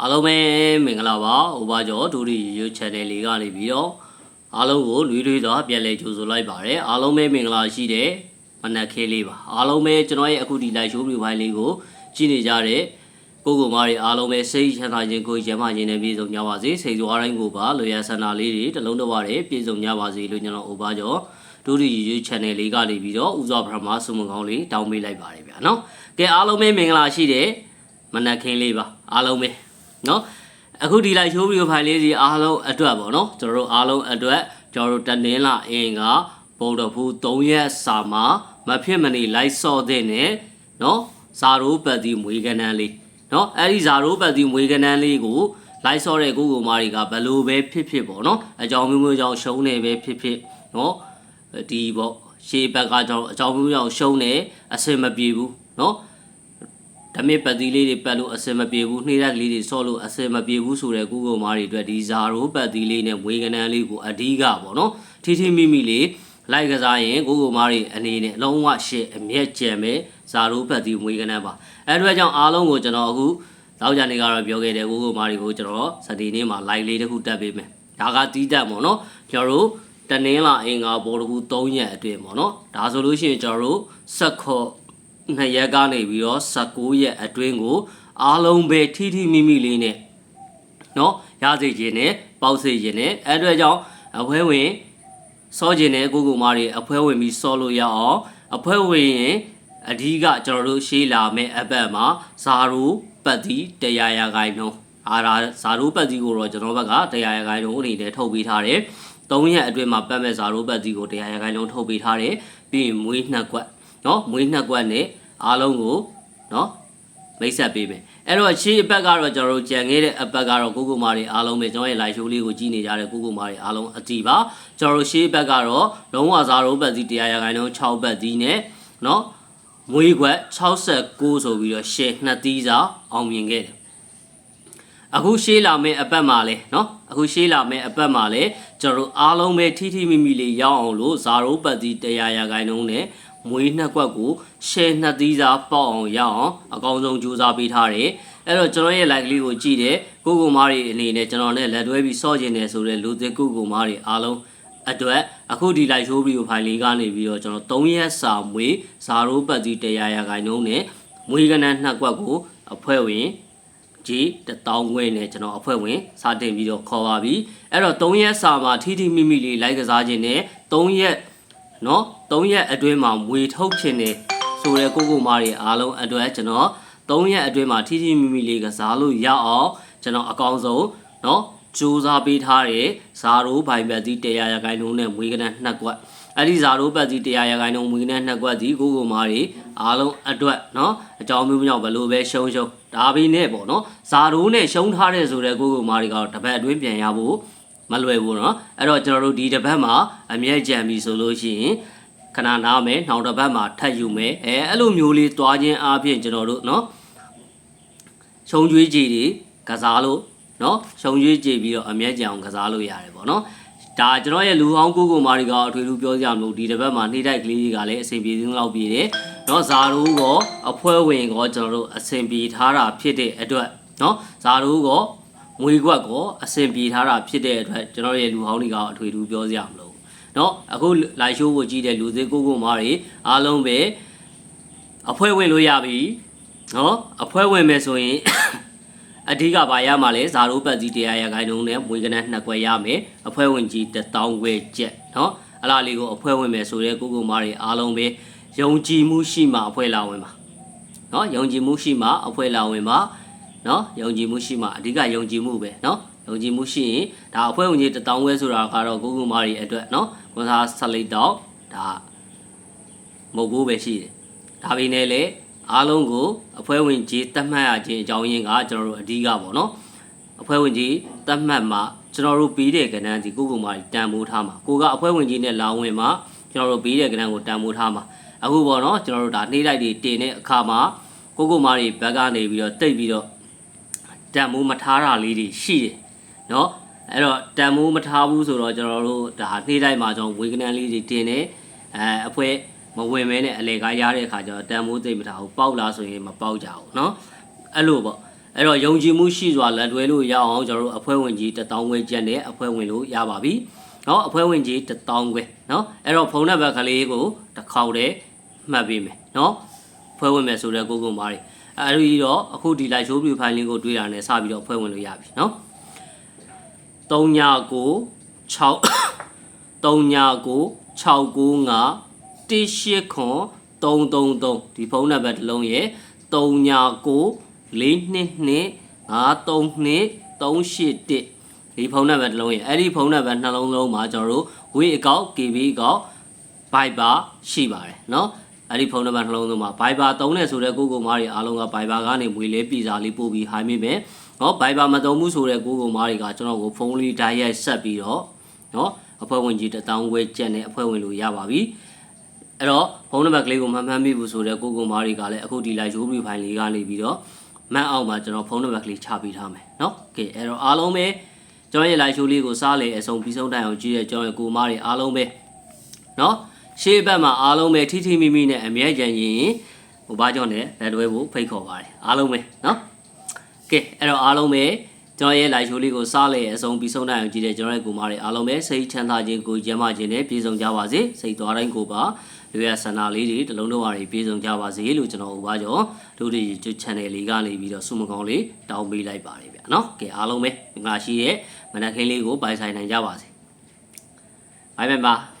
အားလုံးပဲမင်္ဂလာပါဟိုပါကျော်ဒူရီ YouTube channel လေးကနေပြီးတော့အားလုံးကိုလွေးလွေးတော့ပြန်လဲကြိုဆိုလိုက်ပါတယ်အားလုံးပဲမင်္ဂလာရှိတဲ့မနက်ခင်းလေးပါအားလုံးပဲကျွန်တော်ရဲ့အခုဒီ live show ပြပိုင်းလေးကိုကြည့်နေကြတဲ့ကိုကိုမားတွေအားလုံးပဲစိတ်ချမ်းသာခြင်းကိုယ်ကျန်းမာခြင်းနဲ့ပြည့်စုံကြပါစေစိတ်ဆိုအားတိုင်းကိုပါလွေရဆန္ဒလေးတွေတစ်လုံးတစ်ဝတွေပြည့်စုံကြပါစေလို့ကျွန်တော်ဟိုပါကျော်ဒူရီ YouTube channel လေးကနေပြီးတော့ဥစွာပထမဆုမကောင်းလေးတောင်းပေးလိုက်ပါတယ်ဗျာနော်ကဲအားလုံးပဲမင်္ဂလာရှိတဲ့မနက်ခင်းလေးပါအားလုံးပဲ နော်အခုဒီလိုက် show video file လေးစီအားလုံးအတွက်ပေါ့နော်ကျွန်တော်တို့အားလုံးအတွက်ကျွန်တော်တို့တနင်္လာအင်ကဗုဒ္ဓဖူး3ရက်စာမှာမဖြစ်မနေ live ဆော့တဲ့နဲ့နော်ဇာရိုးပတ်တီမွေကနန်းလေးနော်အဲ့ဒီဇာရိုးပတ်တီမွေကနန်းလေးကို live ဆော့တဲ့ကိုကိုမာတွေကဘလို့ပဲဖြစ်ဖြစ်ပေါ့နော်အကြောင်းမျိုးမျိုးကြောင့်ရှုံးနေပဲဖြစ်ဖြစ်နော်ဒီပေါ့ရှေးဘက်ကကျွန်တော်အကြောင်းမျိုးကြောင့်ရှုံးနေအဆင်မပြေဘူးနော် ဓမစ်ပတ်သီးလေးတွေပတ်လို့အစင်မပြေဘူးနှိမ့်ရက်ကလေးတွေဆော့လို့အစင်မပြေဘူးဆိုတဲ့ကုကုမားတွေအတွက်ဒီဇာရိုးပတ်သီးလေးနဲ့မွေးကနန်းလေးကိုအဓိကပေါ့နော်ထီထီမိမိလေးလိုက်ကစားရင်ကုကုမားတွေအနေနဲ့အလုံးဝရှစ်အမျက်ကြံပဲဇာရိုးပတ်သီးမွေးကနန်းပါအဲအတွက်ကြောင့်အားလုံးကိုကျွန်တော်အခုနောက်ကြနေကတော့ပြောခဲ့တဲ့ကုကုမားတွေကိုကျွန်တော်စတီနေ့မှာ live လေးတစ်ခုတက်ပေးမယ်ဒါကတီးတက်ပေါ့နော်ကျွန်တော်တို့တနင်္လာအင်္ဂါဘော်တကူ3ရက်အတွင်းပေါ့နော်ဒါဆိုလို့ရှိရင်ကျွန်တော်တို့စက်ခေါ် နှစ်ရက်ကနေပြီးတော့19ရက်အတွင်းကို အားလုံးပဲထိထိမိမိလေးနဲ့เนาะရစေခြင်းနဲ့ပေါက်စေခြင်းနဲ့အဲ့အတွက်ကြောင့်အဖွဲဝင်စောခြင်းနဲ့ကိုကိုမားတွေအဖွဲဝင်ပြီးစောလို့ရအောင်အဖွဲဝင်ရင်အဓိကကျွန်တော်တို့ရှေးလာမဲ့အပတ်မှာဇာရူပတ်တီတရားရဂိုင်းနှုံးအာရာဇာရူပတ်တီကိုတော့ကျွန်တော်ဘက်ကတရားရဂိုင်းနှုံးအနေနဲ့ထုတ်ပေးထားတယ်၃ရက်အတွင်းမှာပတ်မဲ့ဇာရူပတ်တီကိုတရားရဂိုင်းနှုံးထုတ်ပေးထားတယ်ပြီးရင်မွေးနှစ်ကွက် เนาะမွေးနှစ်ကွက်နဲ့အားလုံးကိုเนาะမိတ်ဆက်ပေးမယ်အဲ့တော့ရှေ့အပတ်ကတော့ကျွန်တော်တို့ကြံခဲ့တဲ့အပတ်ကတော့ကိုကိုမာတွေအားလုံးပဲကျွန်တော်ရဲ့ live show လေးကိုကြည့်နေကြတဲ့ကိုကိုမာတွေအားလုံးအတီးပါကျွန်တော်တို့ရှေ့အပတ်ကတော့လုံးဝစားရိုးပတ်စီတရားရခိုင်နှုန်း6ပတ်စီနဲ့เนาะမွေးခွက်69ဆိုပြီးတော့ရှေ့နှစ်သီးစာအောင်မြင်ခဲ့တယ်အခုရှေးလာမယ့်အပတ်မှာလဲเนาะအခုရှေးလာမယ့်အပတ်မှာလဲကျွန်တော်တို့အားလုံးပဲထိထိမိမိလေးရောက်အောင်လို့ဇာရိုးပတ်စီတရားရခိုင်နှုန်းနဲ့ မွေးနှစ်ကွက်ကို share နှစ်သီးစာပေါက်အောင်ရအောင်အကောင်းဆုံးကြိုးစားပေးထားတယ်အဲ့တော့ကျွန်တော်ရဲ့ like လေးကိုကြည့်တယ်ကိုကိုမားတွေအနေနဲ့ကျွန်တော်နဲ့လက်တွဲပြီးစော့ကျင်နေဆိုတဲ့လူသစ်ကိုကိုမားတွေအားလုံးအတွက်အခုဒီ live show video file လေးကနေပြီးတော့ကျွန်တော်3ရက်စာမွေးဇာရိုးပတ်စီတရားရခိုင်နှုန်းနဲ့မွေးကနန်းနှစ်ကွက်ကိုအဖွဲ့ဝင်ကြီးတထောင်ခွဲနဲ့ကျွန်တော်အဖွဲ့ဝင်စတင်ပြီးတော့ခေါ်ပါပြီအဲ့တော့3ရက်စာမှာထီထီမိမိလေးလိုက်ကစားခြင်းနဲ့3ရက် နော်၃ရက်အတွင်းမှာမွေထုတ်ခြင်းနေဆိုတဲ့ကိုကိုမတွေအားလုံးအတွက်ကျွန်တော်၃ရက်အတွင်းမှာထိထိမိမိလေးကစားလို့ရအောင်ကျွန်တော်အကောင်းဆုံးနော်စူးစမ်းပေးထားတဲ့ဇာရိုးဘိုင်ပတ်စီ100ရာခိုင်နှုန်းနဲ့မွေကနန်း2ကွက်အဲ့ဒီဇာရိုးပတ်စီ100ရာခိုင်နှုန်းမွေကနန်း2ကွက်စီကိုကိုမာတွေအားလုံးအတွက်နော်အကြောင်းမျိုးမျိုးဘလို့ပဲရှုံးရှုံးဒါပေမဲ့ပေါ့နော်ဇာရိုးနဲ့ရှုံးထားတဲ့ဆိုတဲ့ကိုကိုမာတွေကတော့တပတ်အတွင်းပြန်ရဖို့ မလွယ်ဘူးเนาะအဲ့တော့ကျွန်တော်တို့ဒီတစ်ပတ်မှာအမြဲကြံပြီဆိုလို့ရှိရင်ခဏနားမယ်နောက်တစ်ပတ်မှာထပ်ယူမယ်အဲအဲ့လိုမျိုးလေးတွားခြင်းအားဖြင့်ကျွန်တော်တို့เนาะရှုံးကြွေးကြည်တွေကစားလို့เนาะရှုံးကြွေးကြည်ပြီးတော့အမျက်ကြံအောင်ကစားလို့ရတယ်ပေါ့เนาะဒါကျွန်တော်ရဲ့လူဟောင်းကိုကိုမာရီကအထွေထူးပြောကြမလို့ဒီတစ်ပတ်မှာနှိမ့်တိုက်ကလေးတွေကလည်းအဆင်ပြေသေးလောက်ပြေတယ်เนาะဇာရိုးကောအဖွဲဝင်ကောကျွန်တော်တို့အဆင်ပြေထားတာဖြစ်တဲ့အတွက်เนาะဇာရိုးကော မွေကွက်ကောအဆင်ပြေထားတာဖြစ်တဲ့အတွက်ကျွန်တော်ရဲ့လူဟောင်းတွေကအထွေထူးပြောကြမလို့เนาะအခု live show ကိုကြည့်တဲ့လူသေးကိုကိုမာရီအားလုံးပဲအဖွဲဝင်လို့ရပြီเนาะအဖွဲဝင်မယ်ဆိုရင် အဓိကဘာရမှာလဲဇာရိုးပတ်စီတရားရခိုင်နှုန်းနဲ့မွေးကနန်းနှစ်ခွဲရမယ်အဖွဲဝင်ကြီးတစ်တောင်းခွဲကျက်เนาะအလားလေးကိုအဖွဲဝင်မယ်ဆိုတဲ့ကိုကိုမားတွေအားလုံးပဲယုံကြည်မှုရှိမှအဖွဲလာဝင်ပါเนาะယုံကြည်မှုရှိမှအဖွဲလာဝင်ပါ နော်ယုံကြည်မှုရှိမှအဓိကယုံကြည်မှုပဲနော်ယုံကြည်မှုရှိရင်ဒါအဖွဲ့ဝင်ကြီးတထောင်ဝဲဆိုတာကတော့ကိုကူမာရီအတွက်နော်ဝန်စားဆက်လိုက်တော့ဒါမဟုတ်ဘူးပဲရှိတယ်ဒါပေမဲ့လည်းအားလုံးကိုအဖွဲ့ဝင်ကြီးတတ်မှတ်ရခြင်းအကြောင်းရင်းကကျွန်တော်တို့အဓိကပေါ့နော်အဖွဲ့ဝင်ကြီးတတ်မှတ်မှာကျွန်တော်တို့ပြီးတဲ့ကဏ္ဍဒီကိုကူမာရီတန်ဖိုးထားမှာကိုကအဖွဲ့ဝင်ကြီးနဲ့လာဝင်မှာကျွန်တော်တို့ပြီးတဲ့ကဏ္ဍကိုတန်ဖိုးထားမှာအခုပေါ့နော်ကျွန်တော်တို့ဒါနှိမ့်လိုက်တွေတင်တဲ့အခါမှာကိုကူမာရီဘက်ကနေပြီးတော့တိတ်ပြီးတော့ တန်မိုးမထားတာလေးတွေရှိတယ်နော်အဲ့တော့တန်မိုးမထားဘူးဆိုတော့ကျွန်တော်တို့ဒါနှိမ့်လိုက်မှာကျွန်တော်ဝေကနန်းလေးတွေတင်နေအဲအဖွဲ့မဝင်မဲနဲ့အလေကားရတဲ့အခါကျတော့တန်မိုးသိမ့်မထားဘူးပေါက်လာဆိုရင်မပေါက်ကြဘူးเนาะအဲ့လိုပေါ့ အဲ့တော့ယုံကြည်မှုရှိစွာလက်တွဲလို့ရအောင်ကျွန်တော်တို့အဖွဲ့ဝင်ကြီး1000ခွဲကျက်နဲ့အဖွဲ့ဝင်လို့ရပါပြီเนาะအဖွဲ့ဝင်ကြီး1000ခွဲเนาะအဲ့တော့ဖုန်းနံပါတ်ကလေးကိုတစ်ခေါက်တည်းမှတ်ပေးမယ်เนาะဖွဲ့ဝင်မယ်ဆိုတဲ့ကိုကုမာတွေ အဲ့ဒီတော့အခုဒီ live show view file link ကိုတွေ့တာနဲ့စပြီးတော့ဖွဲ့ဝင်လို့ရပြီเนาะ39 6 39 695 189 333ဒီဖုန်းနံပါတ်တစ်လုံးရဲ့39 422 532 381ဒီဖုန်းနံပါတ်တစ်လုံးရဲ့အဲ့ဒီဖုန်းနံပါတ်နှလုံးလုံးမှာကျွန်တော်တို့ ဝေးအကောက် KB အကောက် Viber ရှိပါတယ်เนาะ အဲ့ဒီဖုန်းနံပါတ်နှလုံးလုံးမှာ Viber သုံးနေဆိုတဲ့ကိုကိုမားတွေအားလုံးက Viber ကနေမွေလေးပြည်စာလေးပို့ပြီးဟိုင်းမိမယ်เนาะ Viber မသုံးဘူးဆိုတဲ့ကိုကိုမားတွေကကျွန်တော်ကိုဖုန်းလေးဓာတ်ရိုက်ဆက်ပြီးတော့เนาะအဖွဲ့ဝင်ကြီးတစ်တောင်းခွဲကျက်နဲ့အဖွဲ့ဝင်လို့ရပါပြီအဲ့တော့ဖုန်းနံပါတ်ကလေးကိုမှတ်မှန်းမိဘူးဆိုတဲ့ကိုကိုမားတွေကလည်းအခုဒီ live show view file လေးကနေပြီးတော့မတ်အောက်မှာကျွန်တော်ဖုန်းနံပါတ်ကလေးချပေးထားမယ်เนาะโอเคအဲ့တော့အားလုံးပဲကျွန်တော်ရဲ့ live show လေးကိုစားလေအဆုံးပြီးဆုံးတိုင်အောင်ကြည့်တဲ့ကျွန်တော်ရဲ့ကိုမားတွေအားလုံးပဲเนาะ ရှေ့ဘက်မှာအားလုံးပဲထိထိမိမိနဲ့အမြဲကြံရင်ဟိုဘာကြောင့်လဲလက်တွဲဖို့ဖိတ်ခေါ်ပါတယ်အားလုံးပဲနော်ကဲအဲ့တော့အားလုံးပဲကျွန်တော်ရဲ့ live show လေးကိုစလဲအဆုံးပြီးဆုံးနိုင်အောင်ကြည့်တဲ့ကျွန်တော်ရဲ့ကိုမားတွေအားလုံးပဲစိတ်ချမ်းသာခြင်းကိုကျမ်းမာခြင်းနဲ့ပြည့်စုံကြပါစေစိတ်သွားတိုင်းကိုပါလူရဆန္ဒလေးတွေတလုံးလုံးအားတွေပြည့်စုံကြပါစေလို့ကျွန်တော်ဥပါကြောတို့ဒီ YouTube channel လေးကနေပြီးတော့စုမကောင်းလေးတောင်းပေးလိုက်ပါတယ်ဗျာနော်ကဲအားလုံးပဲငါရှိရဲ့မနက်ခင်းလေးကိုပိုင်ဆိုင်နိုင်ကြပါစေ Bye member